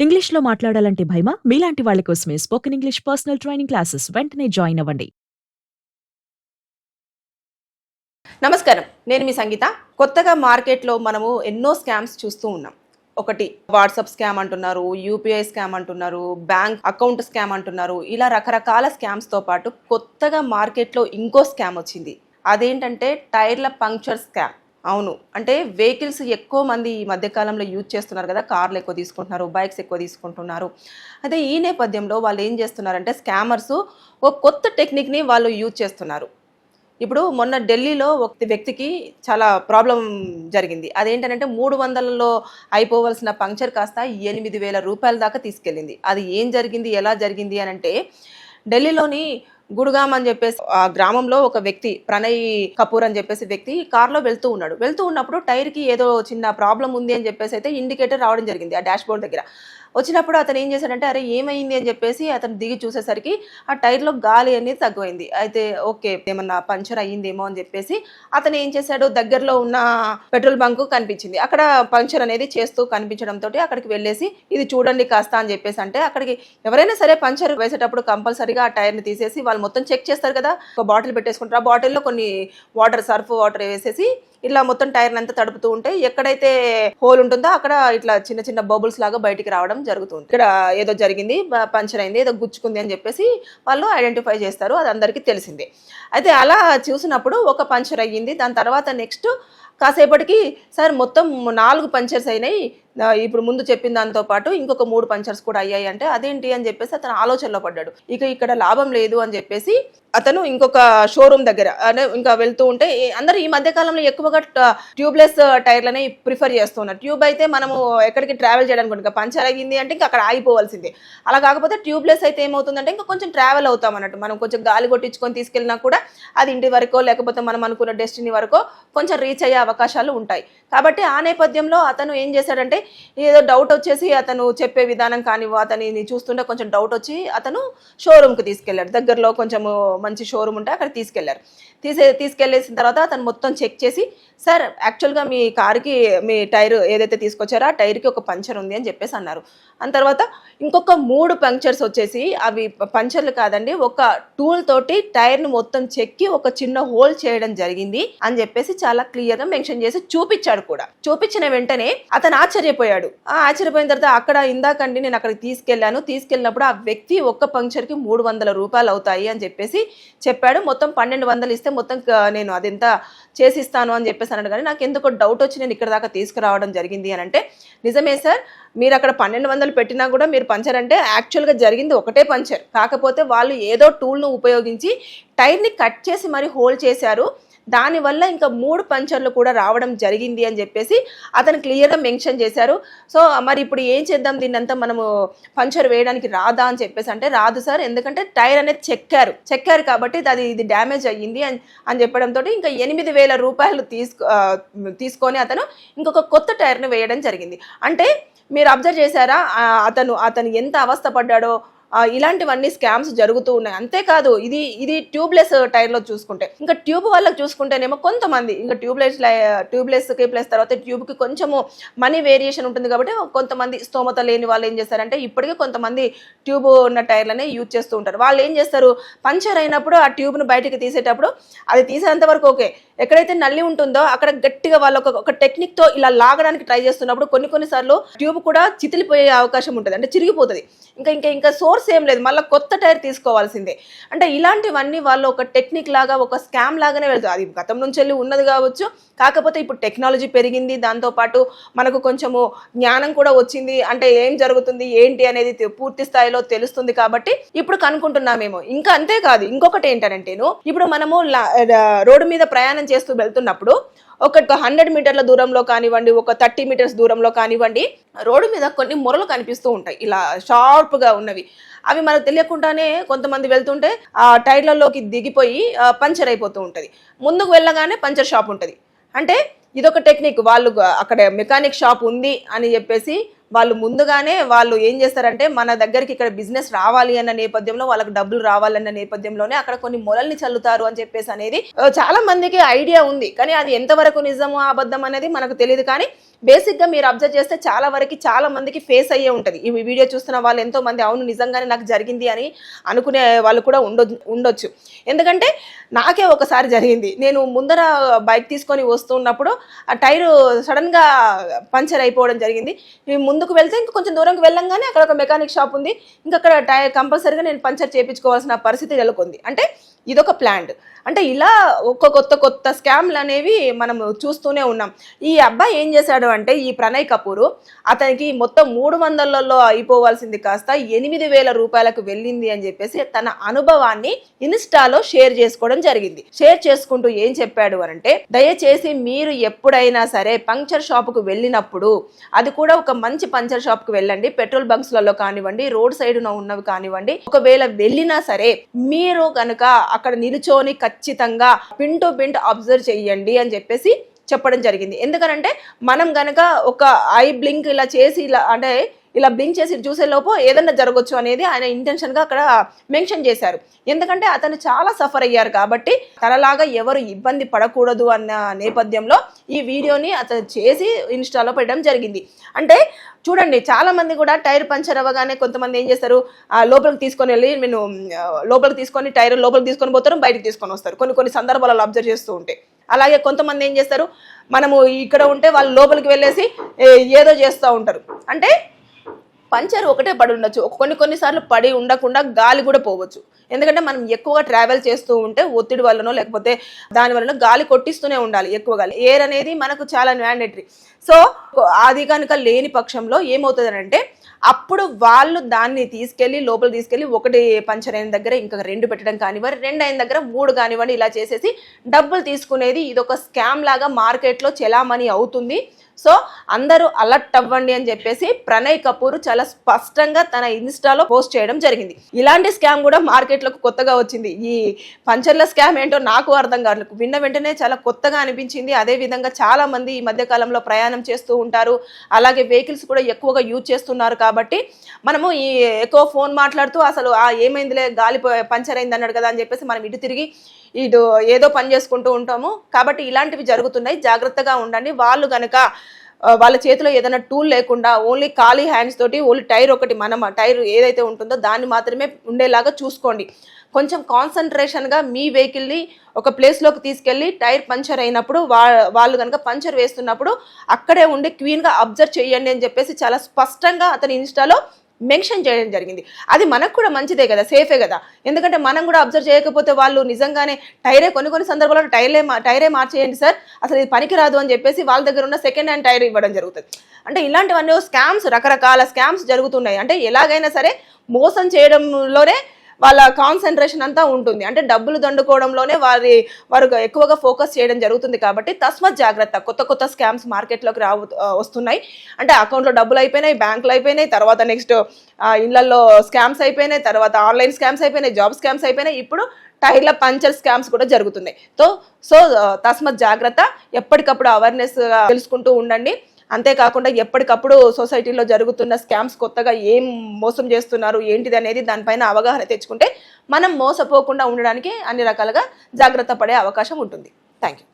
ఇంగ్లీష్లో మాట్లాడాలంటే భయమా? మీలాంటి వాళ్ళ కోసమే spoken English personal training classes వెంటనే జాయిన్ అవ్వండి. నమస్కారం. నేను మీ సంగీత. కొత్తగా మార్కెట్లో మనము ఎన్నో స్కామ్స్ చూస్తూ ఉన్నాం. ఒకటి వాట్సాప్ స్కామ్ అంటున్నారు యూపీఐ స్కామ్ అంటున్నారు బ్యాంక్ అకౌంట్ స్కామ్ అంటున్నారు. ఇలా రకరకాల స్కామ్స్తో పాటు కొత్తగా మార్కెట్లో ఇంకో స్కామ్ వచ్చింది. అదేంటంటే టైర్ల పంక్చర్ స్కామ్. అవును. అంటే వెహికల్స్ ఎక్కువ మంది ఈ మధ్యకాలంలో యూజ్ చేస్తున్నారు కదా కార్లు ఎక్కువ తీసుకుంటున్నారు బైక్స్ ఎక్కువ తీసుకుంటున్నారు. అదే ఈ నేపథ్యంలో వాళ్ళు ఏం చేస్తున్నారంటే స్కామర్స్ ఒక కొత్త టెక్నిక్ని వాళ్ళు యూజ్ చేస్తున్నారు. ఇప్పుడు మొన్న ఢిల్లీలో ఒక వ్యక్తికి చాలా ప్రాబ్లం జరిగింది. అదేంటంటే మూడు వందలలో అయిపోవలసిన పంక్చర్ కాస్త ఎనిమిది వేల రూపాయల దాకా తీసుకెళ్ళింది. అది ఏం జరిగింది ఎలా జరిగింది అని అంటే ఢిల్లీలోని గుడుగాం అని చెప్పేసి ఆ గ్రామంలో ఒక వ్యక్తి ప్రణయ్ కపూర్ అని చెప్పేసి వ్యక్తి కార్లో వెళ్తూ ఉన్నాడు. వెళ్తూ ఉన్నప్పుడు టైర్కి ఏదో చిన్న ప్రాబ్లం ఉంది అని చెప్పేసి అయితే ఇండికేటర్ రావడం జరిగింది ఆ డాష్ బోర్డ్ దగ్గర. వచ్చినప్పుడు అతను ఏం చేశాడంటే అరే ఏమైంది? అని చెప్పేసి అతను దిగి చూసేసరికి ఆ టైర్లో గాలి అనేది తగ్గుయింది అయితే ఓకే ఏమన్నా పంచర్ అయ్యిందేమో అని చెప్పేసి అతను ఏం చేశాడు? దగ్గరలో ఉన్న పెట్రోల్ బంక్ కనిపించింది. అక్కడ పంక్చర్ అనేది చేస్తూ కనిపించడంతో అక్కడికి వెళ్ళేసి ఇది చూడండి కాస్త అని చెప్పేసి అంటే అక్కడికి ఎవరైనా సరే పంచర్ వేసేటప్పుడు కంపల్సరీగా ఆ టైర్ని తీసేసి వాళ్ళు మొత్తం చెక్ చేస్తారు కదా. ఒక బాటిల్ పెట్టేసుకుంటారు. ఆ బాటిల్లో కొన్ని వాటర్ సర్ఫ్ వాటర్ వేసేసి ఇట్లా మొత్తం టైర్ని అంతా తడుపుతూ ఉంటే ఎక్కడైతే హోల్ ఉంటుందో అక్కడ ఇట్లా చిన్న చిన్న బబుల్స్ లాగా బయటికి రావడం జరుగుతుంది. ఇక్కడ ఏదో జరిగింది పంచర్ అయింది ఏదో గుచ్చుకుంది అని చెప్పేసి వాళ్ళు ఐడెంటిఫై చేస్తారు అది అందరికీ తెలిసిందే. అయితే అలా చూసినప్పుడు ఒక పంచర్ అయ్యింది దాని తర్వాత నెక్స్ట్ కాసేపటికి సార్ మొత్తం నాలుగు పంచర్స్ అయినాయి ఇప్పుడు ముందు చెప్పిన దాంతో పాటు ఇంకొక మూడు పంచర్స్ కూడా అయ్యాయి అంటే అదేంటి అని చెప్పేసి అతను ఆలోచనలో పడ్డాడు. ఇక ఇక్కడ లాభం లేదు అని చెప్పేసి అతను ఇంకొక షోరూమ్ దగ్గర అంటే ఇంకా వెళ్తూ ఉంటే అందరూ ఈ మధ్య కాలంలో ఎక్కువగా ట్యూబ్లెస్ టైర్లని ప్రిఫర్ చేస్తున్నారు. ట్యూబ్ అయితే మనము ఎక్కడికి ట్రావెల్ చేయడానికి ఇంకా పంచర్ అయ్యింది అంటే ఇంకా అక్కడ ఆగిపోవాల్సిందే. అలా కాకపోతే ట్యూబ్లెస్ అయితే ఏమవుతుందంటే ఇంకా కొంచెం ట్రావెల్ అవుతాం అన్నట్టు. మనం కొంచెం గాలి కొట్టించుకొని తీసుకెళ్ళినా కూడా అది ఇంటి వరకో లేకపోతే మనం అనుకున్న డెస్టినీ వరకో కొంచెం రీచ్ అయ్యే అవకాశాలు ఉంటాయి. కాబట్టి ఆ నేపథ్యంలో అతను ఏం చేశాడంటే ఏదో డౌట్ వచ్చేసి అతను చెప్పే విధానం కానీ అతని చూస్తుంటే కొంచెం డౌట్ వచ్చి అతను షోరూమ్కి తీసుకెళ్ళాడు. దగ్గరలో కొంచెం మంచి షోరూమ్ ఉంటే అక్కడ తీసుకెళ్ళారు. తీసే తీసుకెళ్ళేసిన తర్వాత అతను మొత్తం చెక్ చేసి సార్ యాక్చువల్గా మీ కారుకి మీ టైర్ ఏదైతే తీసుకొచ్చారో ఆ టైర్కి ఒక పంచర్ ఉంది అని చెప్పేసి అన్నారు. అని తర్వాత ఇంకొక మూడు పంక్చర్స్ వచ్చేసి అవి పంచర్లు కాదండి ఒక టూల్ తోటి టైర్ను మొత్తం చెక్కి ఒక చిన్న హోల్ చేయడం జరిగింది అని చెప్పేసి చాలా క్లియర్గా మెన్షన్ చేసి చూపించాడు కూడా. చూపించిన వెంటనే అతను ఆశ్చర్య ఆ ఆశ్చర్యపోయిన తర్వాత అక్కడ ఇందాకండి నేను అక్కడికి తీసుకెళ్ళాను తీసుకెళ్ళినప్పుడు ఆ వ్యక్తి ఒక్క పంక్చర్కి మూడు వందల రూపాయలు అవుతాయి అని చెప్పేసి చెప్పాడు. మొత్తం పన్నెండు వందలు ఇస్తే మొత్తం నేను అదెంత చేసిస్తాను అని చెప్పేసి అన్నాడు. కానీ నాకు ఎందుకో డౌట్ వచ్చి నేను ఇక్కడ దాకా తీసుకురావడం జరిగింది అని అంటే నిజమే సార్ మీరు అక్కడ పన్నెండు వందలు పెట్టినా కూడా మీరు పంచర్ అంటే యాక్చువల్గా జరిగింది ఒకటే పంచర్ కాకపోతే వాళ్ళు ఏదో టూల్ను ఉపయోగించి టైర్ని కట్ చేసి మరి హోల్డ్ చేశారు. దానివల్ల ఇంకా మూడు పంచర్లు కూడా రావడం జరిగింది అని చెప్పేసి అతను క్లియర్గా మెన్షన్ చేశారు. సో మరి ఇప్పుడు ఏం చేద్దాం? దీన్నంతా మనము పంచర్ వేయడానికి రాదా అని చెప్పేసి అంటే రాదు సార్. ఎందుకంటే టైర్ అనేది చెక్కారు. చెక్కారు కాబట్టి అది ఇది డ్యామేజ్ అయ్యింది అని అని చెప్పడంతో ఇంకా ఎనిమిది వేల రూపాయలు తీసుకు తీసుకొని అతను ఇంకొక కొత్త టైర్ని వేయడం జరిగింది. అంటే మీరు అబ్జర్వ్ చేశారా? అతను అతను ఎంత అవస్థ పడ్డాడో ఇలాంటివన్నీ స్కామ్స్ జరుగుతూ ఉన్నాయి. అంతేకాదు ఇది ఇది ట్యూబ్లెస్ టైర్లో చూసుకుంటే. ఇంకా ట్యూబ్ వాళ్ళకి చూసుకుంటేనేమో కొంతమంది ఇంకా ట్యూబ్లెస్ ట్యూబ్లెస్కి ప్లస్ తర్వాత ట్యూబ్కి కొంచెము మనీ వేరియేషన్ ఉంటుంది కాబట్టి కొంతమంది స్తోమత లేని వాళ్ళు ఏం చేస్తారంటే ఇప్పటికే కొంతమంది ట్యూబ్ ఉన్న టైర్లనే యూజ్ చేస్తూ ఉంటారు. వాళ్ళు ఏం చేస్తారు పంచర్ అయినప్పుడు ఆ ట్యూబ్ను బయటకు తీసేటప్పుడు అది తీసేంత వరకు ఓకే. ఎక్కడైతే నల్లి ఉంటుందో అక్కడ గట్టిగా వాళ్ళు ఒక టెక్నిక్తో ఇలా లాగడానికి ట్రై చేస్తున్నప్పుడు కొన్ని కొన్నిసార్లు ట్యూబ్ కూడా చితిలిపోయే అవకాశం ఉంటుంది. అంటే చిరిగిపోతుంది. ఇంకా ఇంకా ఇంకా సో సోర్స్ ఏం లేదు. మళ్ళీ కొత్త టైర్ తీసుకోవాల్సిందే. అంటే ఇలాంటివన్నీ వాళ్ళు ఒక టెక్నిక్ లాగా ఒక స్కామ్ లాగానే వెళ్తారు. అది గతం నుంచి వెళ్ళి ఉన్నది కావచ్చు. కాకపోతే ఇప్పుడు టెక్నాలజీ పెరిగింది. దాంతోపాటు మనకు కొంచెము జ్ఞానం కూడా వచ్చింది. అంటే ఏం జరుగుతుంది ఏంటి అనేది పూర్తి స్థాయిలో తెలుస్తుంది కాబట్టి ఇప్పుడు కనుక్కుంటున్నామేమో ఇంకా అంతేకాదు ఇంకొకటి ఏంటంటేను ఇప్పుడు మనము రోడ్డు మీద ప్రయాణం చేస్తూ వెళ్తున్నప్పుడు ఒక హండ్రెడ్ మీటర్ల దూరంలో కానివ్వండి ఒక థర్టీ మీటర్స్ దూరంలో కానివ్వండి రోడ్డు మీద కొన్ని మొరలు కనిపిస్తూ ఉంటాయి. ఇలా షార్ప్గా ఉన్నవి. అవి మనకు తెలియకుండానే కొంతమంది వెళ్తుంటే ఆ టైర్లలోకి దిగిపోయి పంచర్ అయిపోతూ ఉంటుంది. ముందుకు వెళ్ళగానే పంచర్ షాప్ ఉంటుంది. అంటే ఇదొక టెక్నిక్. వాళ్ళు అక్కడ మెకానిక్ షాప్ ఉంది అని చెప్పేసి వాళ్ళు ముందుగానే వాళ్ళు ఏం చేస్తారంటే మన దగ్గరికి ఇక్కడ బిజినెస్ రావాలి అన్న నేపథ్యంలో వాళ్ళకి డబ్బులు రావాలన్న నేపథ్యంలోనే అక్కడ కొన్ని మొలల్ని చల్లుతారు అని చెప్పేసి అనేది చాలా మందికి ఐడియా ఉంది. కానీ అది ఎంతవరకు నిజమో అబద్ధం అనేది మనకు తెలియదు. కానీ బేసిక్గా మీరు అబ్జర్వ్ చేస్తే చాలా వరకు చాలా మందికి ఫేస్ అయ్యే ఉంటుంది. ఈ వీడియో చూస్తున్న వాళ్ళు ఎంతో మంది అవును నిజంగానే నాకు జరిగింది అని అనుకునే వాళ్ళు కూడా ఉండొచ్చు. ఎందుకంటే నాకే ఒకసారి జరిగింది. నేను ముందర బైక్ తీసుకొని వస్తున్నప్పుడు ఆ టైరు సడన్గా పంచర్ అయిపోవడం జరిగింది. ముందుకు వెళ్తే ఇంకా కొంచెం దూరంకి వెళ్ళంగానే అక్కడ ఒక మెకానిక్ షాప్ ఉంది. ఇంకా అక్కడ టైర్ కంపల్సరీగా నేను పంచర్ చేయించుకోవాల్సిన పరిస్థితి నెలకొంది. అంటే ఇదొక ప్లాంట్. అంటే ఇలా ఒక్క కొత్త కొత్త స్కామ్లు అనేవి మనం చూస్తూనే ఉన్నాం. ఈ అబ్బాయి ఏం చేశాడు అంటే ఈ ప్రణయ్ కపూర్ అతనికి మొత్తం మూడు వందలలో అయిపోవాల్సింది కాస్త ఎనిమిది వేల రూపాయలకు వెళ్ళింది అని చెప్పేసి తన అనుభవాన్ని ఇన్స్టాలో షేర్ చేసుకోవడం జరిగింది. షేర్ చేసుకుంటూ ఏం చెప్పాడు అంటే దయచేసి మీరు ఎప్పుడైనా సరే పంక్చర్ షాప్కు వెళ్ళినప్పుడు అది కూడా ఒక మంచి పంక్చర్ షాప్కి వెళ్ళండి. పెట్రోల్ బంక్స్లలో కానివ్వండి రోడ్ సైడ్ ఉన్నవి కానివ్వండి. ఒకవేళ వెళ్ళినా సరే మీరు కనుక అక్కడ నిలుచోని ఖచ్చితంగా పిన్ టు పిన్ అబ్జర్వ్ చెయ్యండి అని చెప్పేసి చెప్పడం జరిగింది. ఎందుకనంటే మనం గనక ఒక ఐ బ్లింక్ ఇలా చేసి ఇలా అంటే ఇలా బ్లింక్ చేసి చూసే లోపు ఏదన్నా జరగచ్చు అనేది ఆయన ఇంటెన్షన్గా అక్కడ మెన్షన్ చేశారు. ఎందుకంటే అతను చాలా సఫర్ అయ్యారు కాబట్టి తనలాగా ఎవరు ఇబ్బంది పడకూడదు అన్న నేపథ్యంలో ఈ వీడియోని అతను చేసి ఇన్స్టాలో పెట్టడం జరిగింది. అంటే చూడండి చాలా మంది కూడా టైర్ పంచర్ అవ్వగానే కొంతమంది ఏం చేస్తారు ఆ లోపలికి తీసుకొని వెళ్ళి నేను లోపలికి తీసుకొని టైర్ లోపలికి తీసుకొని పోతారు బయటకు తీసుకొని వస్తారు. కొన్ని కొన్ని సందర్భాలలో అబ్జర్వ్ చేస్తూ ఉంటే. అలాగే కొంతమంది ఏం చేస్తారు? మనము ఇక్కడ ఉంటే వాళ్ళు లోపలికి వెళ్ళేసి ఏదో చేస్తూ ఉంటారు. అంటే పంచర్ ఒకటే పడి ఉండొచ్చు. కొన్ని కొన్నిసార్లు పడి ఉండకుండా గాలి కూడా పోవచ్చు. ఎందుకంటే మనం ఎక్కువగా ట్రావెల్ చేస్తూ ఉంటే ఒత్తిడి వల్లనో లేకపోతే దాని వలన గాలి కొట్టిస్తూనే ఉండాలి ఎక్కువ గాలి ఎయిర్ అనేది మనకు చాలా మ్యాండేటరీ సో అది కనుక లేని పక్షంలో ఏమవుతుంది అంటే అప్పుడు వాళ్ళు దాన్ని తీసుకెళ్ళి లోపల తీసుకెళ్ళి ఒకటి పంచర్ అయిన దగ్గర ఇంకా రెండు పెట్టడం కానివ్వండి రెండు అయిన దగ్గర మూడు కానివ్వండి ఇలా చేసేసి డబ్బులు తీసుకునేది ఇది ఒక స్కామ్ లాగా మార్కెట్లో చెలామణి అవుతుంది. సో అందరూ అలర్ట్ అవ్వండి అని చెప్పేసి ప్రణయ్ కపూర్ చాలా స్పష్టంగా తన ఇన్స్టాలో పోస్ట్ చేయడం జరిగింది. ఇలాంటి స్కామ్ కూడా మార్కెట్లోకి కొత్తగా వచ్చింది. ఈ పంచర్ల స్కామ్ ఏంటో నాకు అర్థం కావట్లేదు. విన్న వెంటనే చాలా కొత్తగా అనిపించింది. అదే విధంగా చాలా మంది ఈ మధ్యకాలంలో ప్రయాణం చేస్తూ ఉంటారు. అలాగే వెహికల్స్ కూడా ఎక్కువగా యూజ్ చేస్తున్నారు కాబట్టి మనము ఈ ఎక్కువ ఫోన్ మాట్లాడుతూ అసలు ఆ ఏమైందిలే? గాలి పంచర్ అయింది అన్నాడు కదా అని చెప్పేసి మనం ఇటు తిరిగి ఇటు ఏదో పని చేసుకుంటూ ఉంటాము. కాబట్టి ఇలాంటివి జరుగుతున్నాయి. జాగ్రత్తగా ఉండండి. వాళ్ళు గనక వాళ్ళ చేతిలో ఏదైనా టూల్ లేకుండా ఓన్లీ ఖాళీ హ్యాండ్స్ తోటి ఓన్లీ టైర్ ఒకటి మనం టైర్ ఏదైతే ఉంటుందో దాన్ని మాత్రమే ఉండేలాగా చూసుకోండి. కొంచెం కాన్సన్ట్రేషన్గా మీ వెహికల్ని ఒక ప్లేస్లోకి తీసుకెళ్ళి టైర్ పంచర్ అయినప్పుడు వా వాళ్ళు కనుక పంచర్ వేస్తున్నప్పుడు అక్కడే ఉండి క్వీన్గా అబ్జర్వ్ చేయండి అని చెప్పేసి చాలా స్పష్టంగా అతని ఇన్స్టాలో మెన్షన్ చేయడం జరిగింది. అది మనకు కూడా మంచిదే కదా సేఫే కదా. ఎందుకంటే మనం కూడా అబ్జర్వ్ చేయకపోతే వాళ్ళు నిజంగానే టైరే కొన్ని కొన్ని సందర్భాల్లో టైరే మా టైరే మార్చేయండి సార్. అసలు ఇది పనికిరాదు అని చెప్పేసి వాళ్ళ దగ్గర ఉన్న సెకండ్ హ్యాండ్ టైర్ ఇవ్వడం జరుగుతుంది. అంటే ఇలాంటివన్నీ స్కామ్స్ రకరకాల స్కామ్స్ జరుగుతున్నాయి. అంటే ఎలాగైనా సరే మోసం చేయడంలోనే వాళ్ళ కాన్సన్ట్రేషన్ అంతా ఉంటుంది. అంటే డబ్బులు దండుకోవడంలోనే వారి వారు ఎక్కువగా ఫోకస్ చేయడం జరుగుతుంది కాబట్టి తస్మత్ జాగ్రత్త. కొత్త కొత్త స్కామ్స్ మార్కెట్లోకి రావు వస్తున్నాయి. అంటే అకౌంట్లో డబ్బులు అయిపోయినాయి బ్యాంకులు అయిపోయినాయి తర్వాత నెక్స్ట్ ఇళ్ళలో స్కామ్స్ అయిపోయినాయి తర్వాత ఆన్లైన్ స్కామ్స్ అయిపోయినాయి జాబ్ స్కామ్స్ అయిపోయినాయి. ఇప్పుడు టైర్ల పంచర్ స్కామ్స్ కూడా జరుగుతున్నాయి. సో సో తస్మత్ జాగ్రత్త. ఎప్పటికప్పుడు అవేర్నెస్ తెలుసుకుంటూ ఉండండి. అంతేకాకుండా ఎప్పటికప్పుడు సొసైటీలో జరుగుతున్న స్కామ్స్ కొత్తగా ఏం మోసం చేస్తున్నారు ఏంటిది అనేది దానిపైన అవగాహన తెచ్చుకుంటే మనం మోసపోకుండా ఉండడానికి అన్ని రకాలుగా జాగ్రత్త పడే అవకాశం ఉంటుంది. Thank you